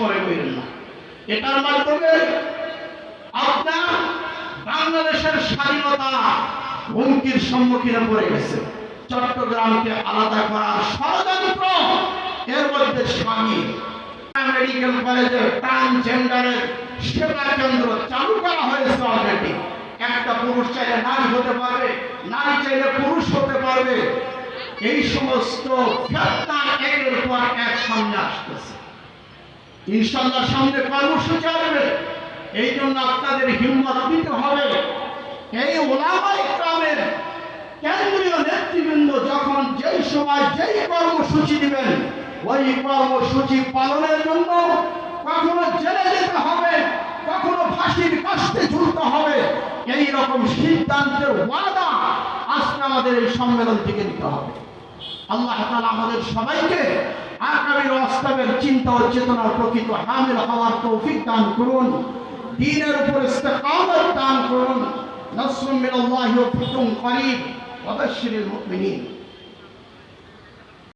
মনে করেন না। এটার মাধ্যমে আপনার বাংলাদেশের স্বাধীনতা হুমকির সম্মুখীন পড়ে গেছে। চট্টগ্রামকে আলাদা করার ষড়যন্ত্র এর মধ্যে সামিল। মেডিকেল কলেজে ট্রান্সজেন্ডারের সেবা কেন্দ্র চালু করা হয়েছে অলরেডি একটা পুরুষ চাইলে নারী হতে পারবে, নারী চাইলে পুরুষ হতে পারবে। এই সমস্ত ফেতনা একের পর এক সামনে আসতেছে। ইনশাল্লাহ সামনে কর্মসূচি আসবে। এই জন্য আপনাদের হিম্মত দিতে হবে। এই ওলামাই গ্রামের কেন্দ্রীয় নেতৃবৃন্দ যখন যেই সময় যেই কর্মসূচি দিবেন, ওই কর্মসূচি পালনের জন্য কখনো জেলে যেতে হবে, কখনো ফাঁসির কাস্তে ঝুলতে হবে। এই রকম সিদ্ধান্তের ওয়াদা আজকে আমাদের এই সম্মেলন থেকে নিতে হবে। আল্লাহ তাআলা আমাদের সবাইকে আগামী বাস্তবের চিন্তা ও চেতনার প্রকৃত হামিল হওয়ার তৌফিক দান করুন। দিনের উপর ইস্তেকামত দান করুন। নসরুম মিনাল্লাহি ওয়া ফাতহুন করিব। ওয়া মুমিনিন।